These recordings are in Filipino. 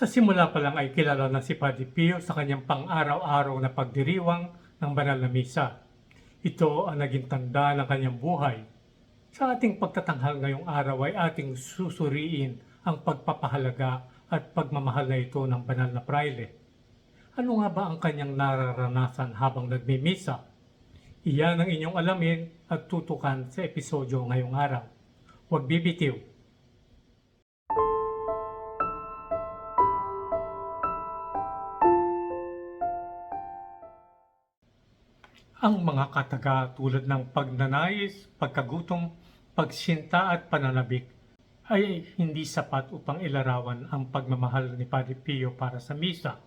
Sa simula pa lang ay kilala na si Padre Pio sa kanyang pang-araw-araw na pagdiriwang ng banal na misa. Ito ang naging tanda ng kanyang buhay. Sa ating pagtatanghal ngayong araw ay ating susuriin ang pagpapahalaga at pagmamahal na ito ng banal na praile. Ano nga ba ang kanyang nararanasan habang nagmimisa? Iyan ang inyong alamin at tutukan sa episodyo ngayong araw. Huwag bibitiw. Ang mga kataga tulad ng pagnanais, pagkagutom, pagsinta at pananabik ay hindi sapat upang ilarawan ang pagmamahal ni Padre Pio para sa misa.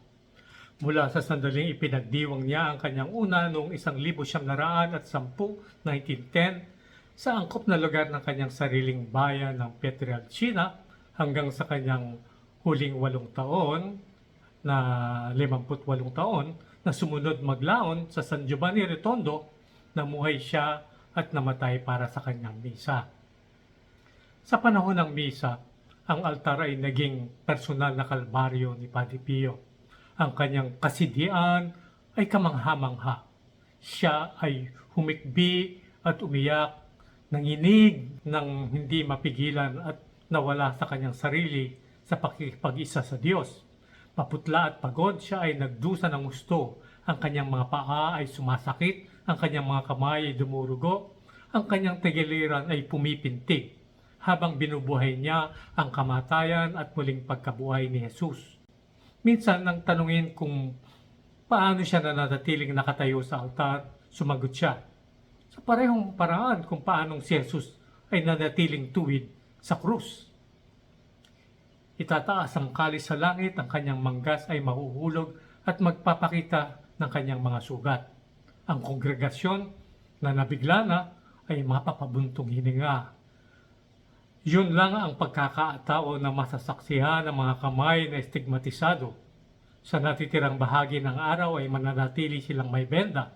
Mula sa sandaling ipinagdiwang niya ang kanyang una noong 1910, 1910 sa angkop na lugar ng kanyang sariling bayan ng Petrelcina hanggang sa kanyang huling walong taon na 58 taon na sumunod maglaon sa San Giovanni Retondo, namuhay siya at namatay para sa kanyang misa. Sa panahon ng misa, ang altar ay naging personal na kalbaryo ni Padre Pio. Ang kanyang kasidian ay kamangha-mangha. Siya ay humikbi at umiyak, nanginig ng hindi mapigilan at nawala sa kanyang sarili sa pakikipag-isa sa Diyos. Maputla at pagod, siya ay nagdusa ng gusto. Ang kanyang mga paa ay sumasakit, ang kanyang mga kamay ay dumurugo, ang kanyang tigiliran ay pumipinti habang binubuhay niya ang kamatayan at muling pagkabuhay ni Jesus. Minsan nang tanungin kung paano siya nananatiling nakatayo sa altar, sumagot siya. Sa parehong paraan kung paanong si Jesus ay nanatiling tuwid sa krus. Itataas ang kalis sa langit, ang kanyang manggas ay mahuhulog at magpapakita ng kanyang mga sugat. Ang kongregasyon na nabigla na ay mapapabuntong hininga. Yun lang ang pagkakataon na masasaksihan ng mga kamay na estigmatisado. Sa natitirang bahagi ng araw ay mananatili silang may benda.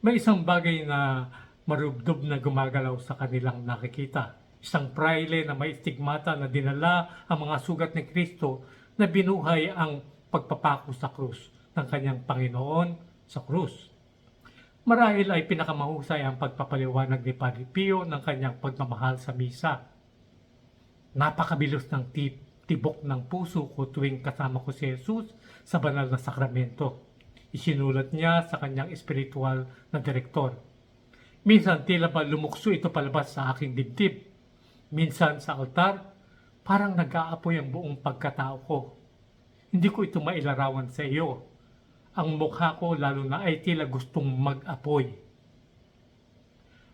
May isang bagay na marubdob na gumagalaw sa kanilang nakikita. Isang praile na may estigmata na dinala ang mga sugat ni Kristo na binuhay ang pagpapako sa krus ng kanyang Panginoon sa krus. Marahil ay pinakamahusay ang pagpapaliwanag ni Padre Pio ng kanyang pagmamahal sa misa. Napakabilos ng tip, tibok ng puso ko tuwing kasama ko si Jesus sa banal na sakramento. Isinulat niya sa kanyang espiritual na direktor. Minsan tila ba lumukso ito palabas sa aking dibdib. Minsan sa altar, parang nag-aapoy ang buong pagkatao ko. Hindi ko ito mailarawan sa iyo. Ang mukha ko lalo na ay tila gustong mag-apoy.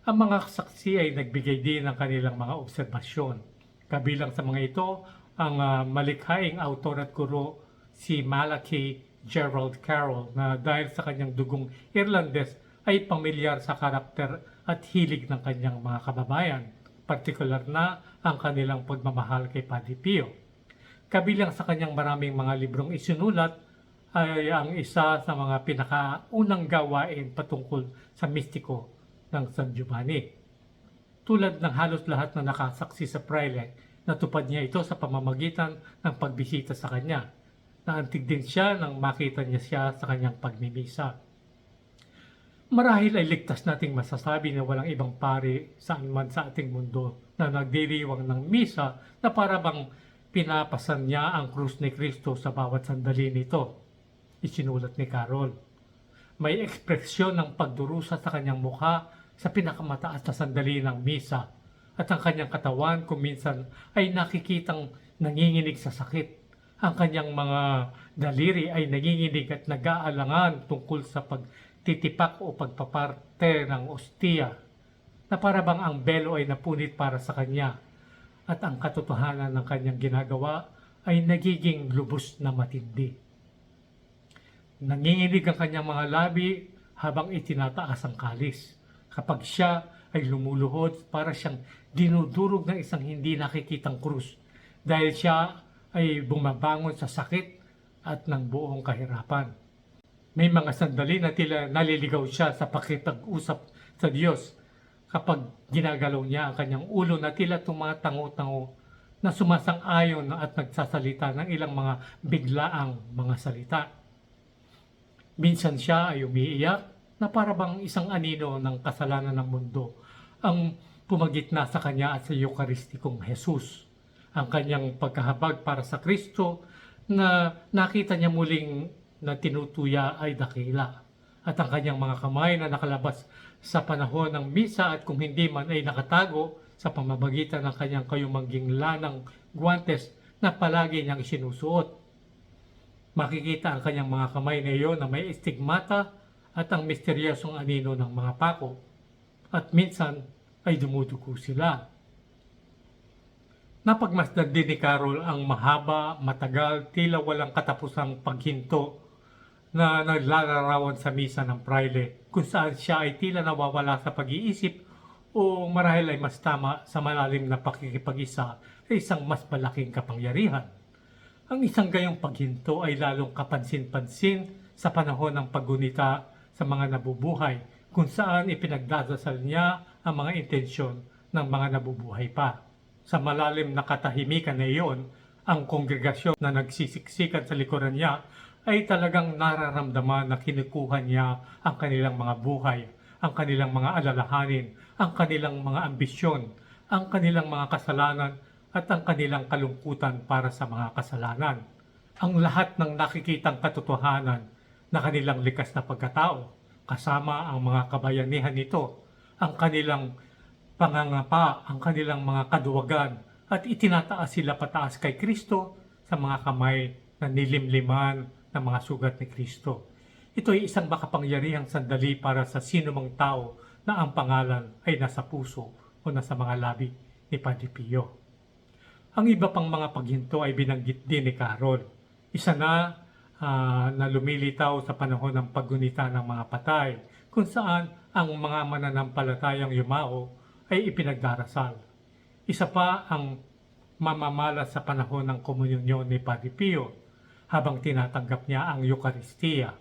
Ang mga saksi ay nagbigay din ng kanilang mga obserbasyon. Kabilang sa mga ito, ang uh, malikhaing autor at guro si Malachi Gerald Carroll na dahil sa kanyang dugong Irlandes ay pamilyar sa karakter at hilig ng kanyang mga kababayan, partikular na ang kanilang pagmamahal kay Padre Pio. Kabilang sa kanyang maraming mga librong isinulat ay ang isa sa mga pinakaunang gawain patungkol sa mistiko ng San Giovanni. Tulad ng halos lahat na nakasaksi sa praile, natupad niya ito sa pamamagitan ng pagbisita sa kanya. Naantig din siya nang makita niya siya sa kanyang pagmimisa. Marahil ay ligtas nating masasabi na walang ibang pari saan man sa ating mundo na nagdiriwang ng misa na para bang pinapasan niya ang krus ni Kristo sa bawat sandali nito. Isinulat ni Carol. May ekspresyon ng pagdurusa sa kanyang mukha sa pinakamataas na sandali ng misa at ang kanyang katawan kung minsan ay nakikitang nanginginig sa sakit. Ang kanyang mga daliri ay nanginginig at nag-aalangan tungkol sa pagtitipak o pagpaparte ng ostiya na para bang ang belo ay napunit para sa kanya at ang katotohanan ng kanyang ginagawa ay nagiging lubos na matindi. Nanginginig ang kanyang mga labi habang itinataas ang kalis. Kapag siya ay lumuluhod para siyang dinudurog ng isang hindi nakikitang krus dahil siya ay bumabangon sa sakit at ng buong kahirapan. May mga sandali na tila naliligaw siya sa pakipag-usap sa Diyos kapag ginagalaw niya ang kanyang ulo na tila tumatango-tango na sumasang-ayon at nagsasalita ng ilang mga biglaang mga salita. Minsan siya ay umiiyak na para bang isang anino ng kasalanan ng mundo ang pumagitna sa kanya at sa Eucharistikong Jesus. Ang kanyang pagkahabag para sa Kristo na nakita niya muling na tinutuya ay dakila. At ang kanyang mga kamay na nakalabas sa panahon ng misa at kung hindi man ay nakatago sa pamamagitan ng kanyang kayumangging lanang guantes na palagi niyang isinusuot. Makikita ang kanyang mga kamay na iyon na may estigmata at ang misteryosong anino ng mga pako. At minsan ay dumudugo sila. Napagmasdan din ni Carol ang mahaba, matagal, tila walang katapusang paghinto na naglalarawan sa misa ng praile kung saan siya ay tila nawawala sa pag-iisip o marahil ay mas tama sa malalim na pakikipag-isa sa isang mas malaking kapangyarihan. Ang isang gayong paghinto ay lalong kapansin-pansin sa panahon ng paggunita sa mga nabubuhay kung saan ipinagdadasal niya ang mga intensyon ng mga nabubuhay pa. Sa malalim na katahimikan na iyon, ang kongregasyon na nagsisiksikan sa likuran niya ay talagang nararamdaman na kinukuha niya ang kanilang mga buhay, ang kanilang mga alalahanin, ang kanilang mga ambisyon, ang kanilang mga kasalanan at ang kanilang kalungkutan para sa mga kasalanan. Ang lahat ng nakikitang katotohanan na kanilang likas na pagkatao, kasama ang mga kabayanihan nito, ang kanilang pangangapa, ang kanilang mga kaduwagan, at itinataas sila pataas kay Kristo sa mga kamay na nilimliman ng mga sugat ni Kristo. Ito ay isang makapangyarihang sandali para sa sino mang tao na ang pangalan ay nasa puso o nasa mga labi ni Padre Pio. Ang iba pang mga paghinto ay binanggit din ni Carol. Isa na ah, na lumilitaw sa panahon ng paggunita ng mga patay, kung saan ang mga mananampalatayang yumao ay ipinagdarasal. Isa pa ang mamamala sa panahon ng komunyon ni Padre Pio habang tinatanggap niya ang Eukaristiya.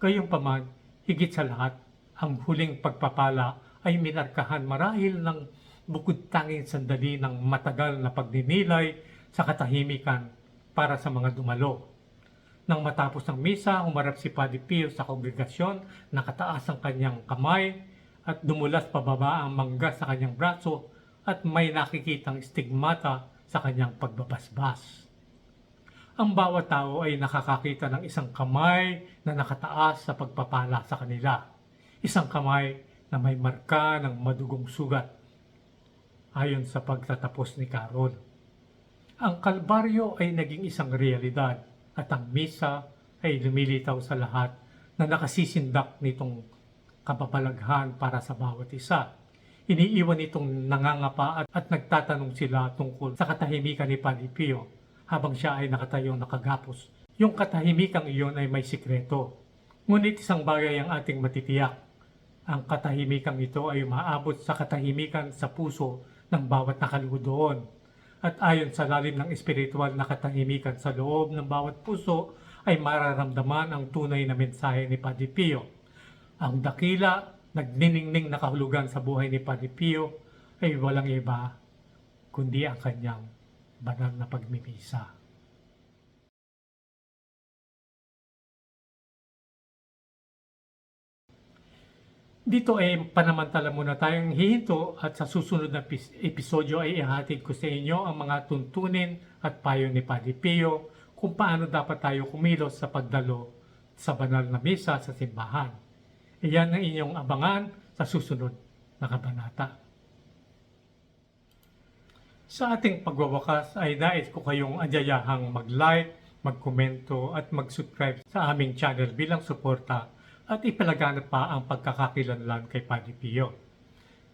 Gayunpaman, higit sa lahat, ang huling pagpapala ay minarkahan marahil ng bukod tanging sandali ng matagal na pagninilay sa katahimikan para sa mga dumalo. Nang matapos ang misa, humarap si Padre Pio sa kongregasyon, nakataas ang kanyang kamay at dumulas pababa ang mangga sa kanyang braso at may nakikitang stigmata sa kanyang pagbabasbas. Ang bawat tao ay nakakakita ng isang kamay na nakataas sa pagpapala sa kanila. Isang kamay na may marka ng madugong sugat ayon sa pagtatapos ni Carol. Ang kalbaryo ay naging isang realidad at ang misa ay lumilitaw sa lahat na nakasisindak nitong kababalaghan para sa bawat isa. Iniiwan itong nangangapa at, at nagtatanong sila tungkol sa katahimikan ni Padre Pio habang siya ay nakatayong nakagapos. Yung katahimikan iyon ay may sikreto. Ngunit isang bagay ang ating matitiyak. Ang katahimikan ito ay maabot sa katahimikan sa puso ng bawat nakaluho doon. At ayon sa lalim ng espiritual na katahimikan sa loob ng bawat puso ay mararamdaman ang tunay na mensahe ni Padre Pio. Ang dakila, nagniningning na kahulugan sa buhay ni Padre Pio ay walang iba kundi ang kanyang banal na pagmimisa. Dito ay panamantala muna tayong hihinto at sa susunod na pis- episodyo ay ihatid ko sa inyo ang mga tuntunin at payo ni Padre Pio kung paano dapat tayo kumilos sa pagdalo sa banal na misa sa simbahan. Iyan ang inyong abangan sa susunod na kabanata. Sa ating pagwawakas ay nais ko kayong anyayahang mag-like, mag-komento at mag-subscribe sa aming channel bilang suporta at ipalaganap pa ang pagkakakilanlan kay Padre Pio.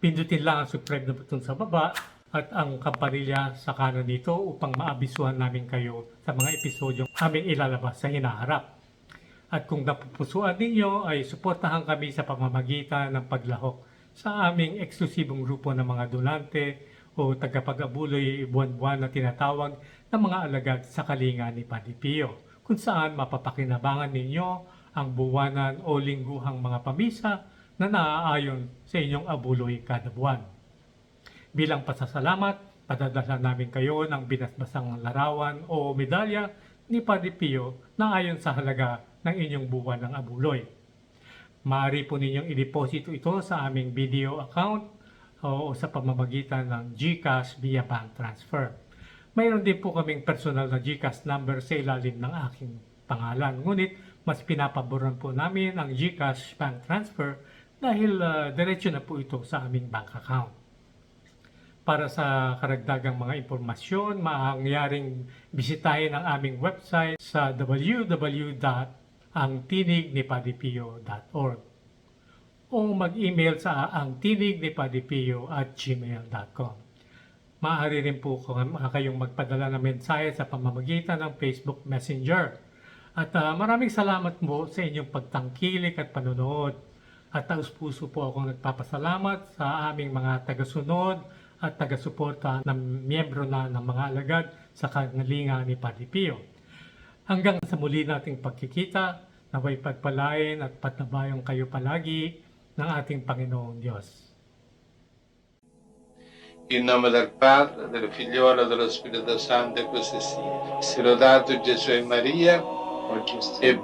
Pindutin lang ang subscribe na button sa baba at ang kampanilya sa kanan nito upang maabisuhan namin kayo sa mga episodyong aming ilalabas sa hinaharap. At kung napupusuan ninyo ay suportahan kami sa pamamagitan ng paglahok sa aming eksklusibong grupo ng mga donante o tagapag-abuloy buwan-buwan na tinatawag ng mga alagad sa kalinga ni Padre Pio, kung saan mapapakinabangan ninyo ang buwanan o lingguhang mga pamisa na naaayon sa inyong abuloy kada buwan. Bilang pasasalamat, Padadala namin kayo ng binasbasang larawan o medalya ni Padre Pio na ayon sa halaga ng inyong buwan ng abuloy. Maaari po ninyong i-deposito ito sa aming video account o sa pamamagitan ng GCash via bank transfer. Mayroon din po kaming personal na GCash number sa ilalim ng aking pangalan. Ngunit mas pinapaboran po namin ang GCash bank transfer dahil uh, diretso na po ito sa aming bank account. Para sa karagdagang mga impormasyon, maangyaring bisitahin ang aming website sa www.angtinignipadipio.org o mag-email sa angtinignipadipio at gmail.com. Maaari rin po kayong magpadala ng mensahe sa pamamagitan ng Facebook Messenger. At ah, maraming salamat po sa inyong pagtangkilik at panonood. At taus puso po akong nagpapasalamat sa aming mga tagasunod at tagasuporta ng miyembro na ng mga alagad sa kanalinga ni Padre Pio. Hanggang sa muli nating pagkikita, naway pagpalain at patnabayong kayo palagi ng ating Panginoong Diyos. In nome del Padre, del Figliolo e dello Spirito Santo, e così sia. Si lodato Gesù e Maria, e